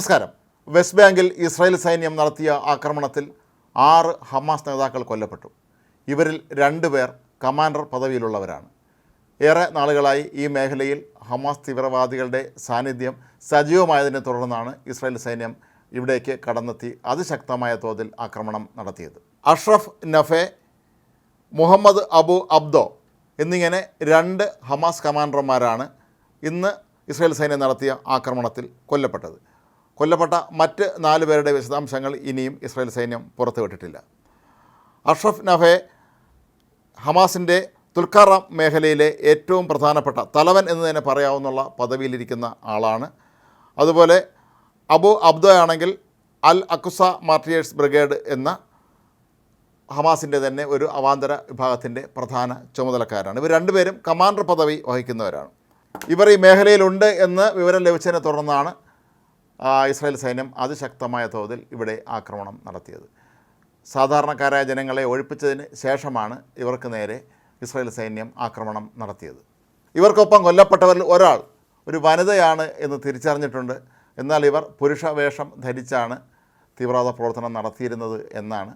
നമസ്കാരം. വെസ്റ്റ് ബാങ്കിൽ ഇസ്രായേൽ സൈന്യം നടത്തിയ ആക്രമണത്തിൽ ആറ് ഹമാസ് നേതാക്കൾ കൊല്ലപ്പെട്ടു. ഇവരിൽ രണ്ടുപേർ കമാൻഡർ പദവിയിലുള്ളവരാണ്. ഏറെ നാളുകളായി ഈ മേഖലയിൽ ഹമാസ് തീവ്രവാദികളുടെ സാന്നിധ്യം സജീവമായതിനെ തുടർന്നാണ് ഇസ്രായേൽ സൈന്യം ഇവിടേക്ക് കടന്നെത്തി അതിശക്തമായ തോതിൽ ആക്രമണം നടത്തിയത്. Ashraf Nafeh Muhammad Abu Abdo എന്നിങ്ങനെ രണ്ട് ഹമാസ് കമാൻഡർമാരാണ് ഇന്ന് ഇസ്രായേൽ സൈന്യം നടത്തിയ ആക്രമണത്തിൽ കൊല്ലപ്പെട്ടത്. കൊല്ലപ്പെട്ട മറ്റ് നാല് പേരുടെ വിശദാംശങ്ങൾ ഇനിയും ഇസ്രായേൽ സൈന്യം പുറത്തുവിട്ടിട്ടില്ല. അഷ്റഫ് നഫെ ഹമാസിന്റെ തുൽക്കാറാം മേഖലയിലെ ഏറ്റവും പ്രധാനപ്പെട്ട തലവൻ എന്ന് തന്നെ പറയാവുന്ന പദവിയിലിരിക്കുന്ന ആളാണ്. അതുപോലെ അബു അബ്ദോ ആണെങ്കിൽ അൽ അക്കുസ മാർട്ടിയേഴ്സ് ബ്രിഗേഡ് എന്ന ഹമാസിന്റെ തന്നെ ഒരു അവാന്തര വിഭാഗത്തിന്റെ പ്രധാന ചുമതലക്കാരാണ്. ഇവർ രണ്ടുപേരും കമാൻഡർ പദവി വഹിക്കുന്നവരാണ്. ഇവർ ഈ മേഖലയിലുണ്ട് എന്ന് വിവരം ലഭിച്ചതിനെ തുടർന്നാണ് ഇസ്രായേൽ സൈന്യം അതിശക്തമായ തോതിൽ ഇവിടെ ആക്രമണം നടത്തിയത്. സാധാരണക്കാരായ ജനങ്ങളെ ഒഴിപ്പിച്ചതിന് ശേഷമാണ് ഇവർക്ക് നേരെ ഇസ്രായേൽ സൈന്യം ആക്രമണം നടത്തിയത്. ഇവർക്കൊപ്പം കൊല്ലപ്പെട്ടവരിൽ ഒരാൾ ഒരു വനിതയാണ് എന്ന് തിരിച്ചറിഞ്ഞിട്ടുണ്ട്. എന്നാൽ ഇവർ പുരുഷവേഷം ധരിച്ചാണ് തീവ്രവാദ പ്രവർത്തനം നടത്തിയിരുന്നത് എന്നാണ്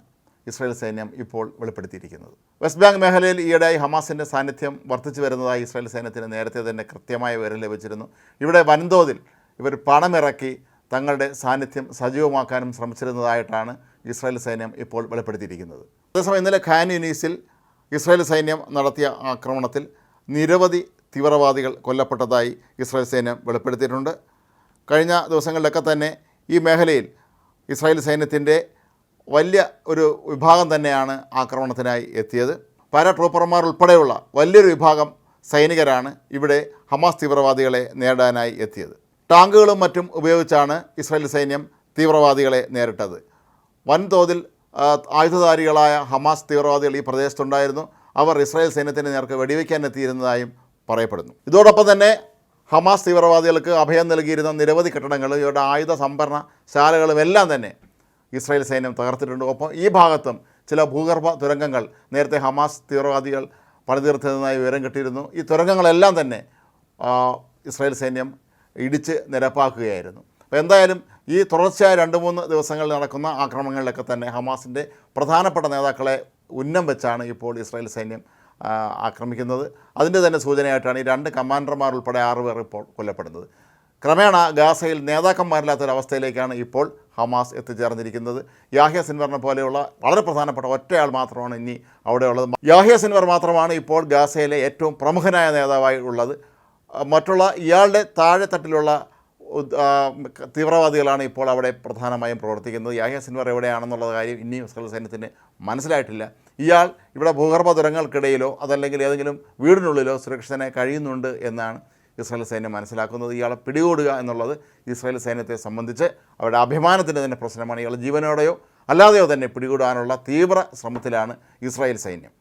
ഇസ്രായേൽ സൈന്യം ഇപ്പോൾ വെളിപ്പെടുത്തിയിരിക്കുന്നത്. വെസ്റ്റ് ബാങ്ക് മേഖലയിൽ ഈയിടെയായി ഹമാസിന്റെ സാന്നിധ്യം വർദ്ധിച്ചു വരുന്നതായി ഇസ്രായേൽ സൈന്യത്തിന് നേരത്തെ തന്നെ കൃത്യമായ വിവരം ലഭിച്ചിരുന്നു. ഇവിടെ വൻതോതിൽ ഇവർ പണമിറക്കി തങ്ങളുടെ സാന്നിധ്യം സജീവമാക്കാനും ശ്രമിച്ചിരുന്നതായിട്ടാണ് ഇസ്രായേൽ സൈന്യം ഇപ്പോൾ വെളിപ്പെടുത്തിയിരിക്കുന്നത്. അതേസമയം ഇന്നലെ ഖാൻ യുനീസിൽ ഇസ്രായേൽ സൈന്യം നടത്തിയ ആക്രമണത്തിൽ നിരവധി തീവ്രവാദികൾ കൊല്ലപ്പെട്ടതായി ഇസ്രായേൽ സൈന്യം വെളിപ്പെടുത്തിയിട്ടുണ്ട്. കഴിഞ്ഞ ദിവസങ്ങളിലൊക്കെ തന്നെ ഈ മേഖലയിൽ ഇസ്രായേൽ സൈന്യത്തിന്റെ വലിയ ഒരു വിഭാഗം തന്നെയാണ് ആക്രമണത്തിനായി എത്തിയത്. പാരാട്രൂപ്പർമാർ ഉൾപ്പെടെയുള്ള വലിയൊരു വിഭാഗം സൈനികരാണ് ഇവിടെ ഹമാസ് തീവ്രവാദികളെ നേടാനായി എത്തിയത്. ടാങ്കുകളും മറ്റും ഉപയോഗിച്ചാണ് ഇസ്രായേൽ സൈന്യം തീവ്രവാദികളെ നേരിട്ടത്. വൻതോതിൽ ആയുധധാരികളായ ഹമാസ് തീവ്രവാദികൾ ഈ പ്രദേശത്തുണ്ടായിരുന്നു. അവർ ഇസ്രായേൽ സൈന്യത്തിന് നേർക്ക് വെടിവെക്കാൻ എത്തിയിരുന്നതായും പറയപ്പെടുന്നു. ഇതോടൊപ്പം തന്നെ ഹമാസ് തീവ്രവാദികൾക്ക് അഭയം നൽകിയിരുന്ന നിരവധി കെട്ടിടങ്ങൾ ഇവരുടെ ആയുധ സംഭരണ ശാലകളും എല്ലാം തന്നെ ഇസ്രായേൽ സൈന്യം തകർത്തിട്ടുണ്ട്. ഒപ്പം ഈ ഭാഗത്തും ചില ഭൂഗർഭ തുരങ്കങ്ങൾ നേരത്തെ ഹമാസ് തീവ്രവാദികൾ പണിതീർത്തതായി വിവരം കിട്ടിയിരുന്നു. ഈ തുരങ്കങ്ങളെല്ലാം തന്നെ ഇസ്രായേൽ സൈന്യം ഇടിച്ച് നിരപ്പാക്കുകയായിരുന്നു. അപ്പോൾ എന്തായാലും ഈ തുടർച്ചയായ രണ്ട് മൂന്ന് ദിവസങ്ങളിൽ നടക്കുന്ന ആക്രമണങ്ങളിലൊക്കെ തന്നെ ഹമാസിന്റെ പ്രധാനപ്പെട്ട നേതാക്കളെ ഉന്നം വെച്ചാണ് ഇപ്പോൾ ഇസ്രായേൽ സൈന്യം ആക്രമിക്കുന്നത്. അതിന്റെ തന്നെ സൂചനയായിട്ടാണ് ഈ രണ്ട് കമാൻഡർമാർ ഉൾപ്പെടെ ആറ് പേർ ഇപ്പോൾ കൊല്ലപ്പെടുന്നത്. ക്രമേണ ഗാസയിൽ നേതാക്കന്മാരില്ലാത്തൊരവസ്ഥയിലേക്കാണ് ഇപ്പോൾ ഹമാസ് എത്തിച്ചേർന്നിരിക്കുന്നത്. യാഹ്യ സിൻവറിനെ പോലെയുള്ള വളരെ പ്രധാനപ്പെട്ട ഒറ്റയാൾ മാത്രമാണ് ഇനി അവിടെയുള്ളത്. യാഹ്യ സിൻവർ മാത്രമാണ് ഇപ്പോൾ ഗാസയിലെ ഏറ്റവും പ്രമുഖനായ നേതാവായി ഉള്ളത്. മറ്റുള്ള ഇയാളുടെ താഴെത്തട്ടിലുള്ള തട്ടിലുള്ള തീവ്രവാദികളാണ് ഇപ്പോൾ അവിടെ പ്രധാനമായും പ്രവർത്തിക്കുന്നത്. യാഹ്യ സിൻവർ എവിടെയാണെന്നുള്ള കാര്യം ഇനിയും ഇസ്രായേൽ സൈന്യത്തിന് മനസ്സിലായിട്ടില്ല. ഇയാൾ ഇവിടെ ഭൂഗർഭ തുരങ്ങൾക്കിടയിലോ അതല്ലെങ്കിൽ ഏതെങ്കിലും വീടിനുള്ളിലോ സുരക്ഷിതനെ കഴിയുന്നുണ്ട് എന്നാണ് ഇസ്രായേൽ സൈന്യം മനസ്സിലാക്കുന്നത്. ഇയാളെ പിടികൂടുക എന്നുള്ളത് ഇസ്രായേൽ സൈന്യത്തെ സംബന്ധിച്ച് അവരുടെ അഭിമാനത്തിന്റെ തന്നെ പ്രശ്നമാണ്. ഇയാൾ ജീവനോടെയോ അല്ലാതെയോ തന്നെ പിടികൂടാനുള്ള തീവ്ര ശ്രമത്തിലാണ് ഇസ്രായേൽ സൈന്യം.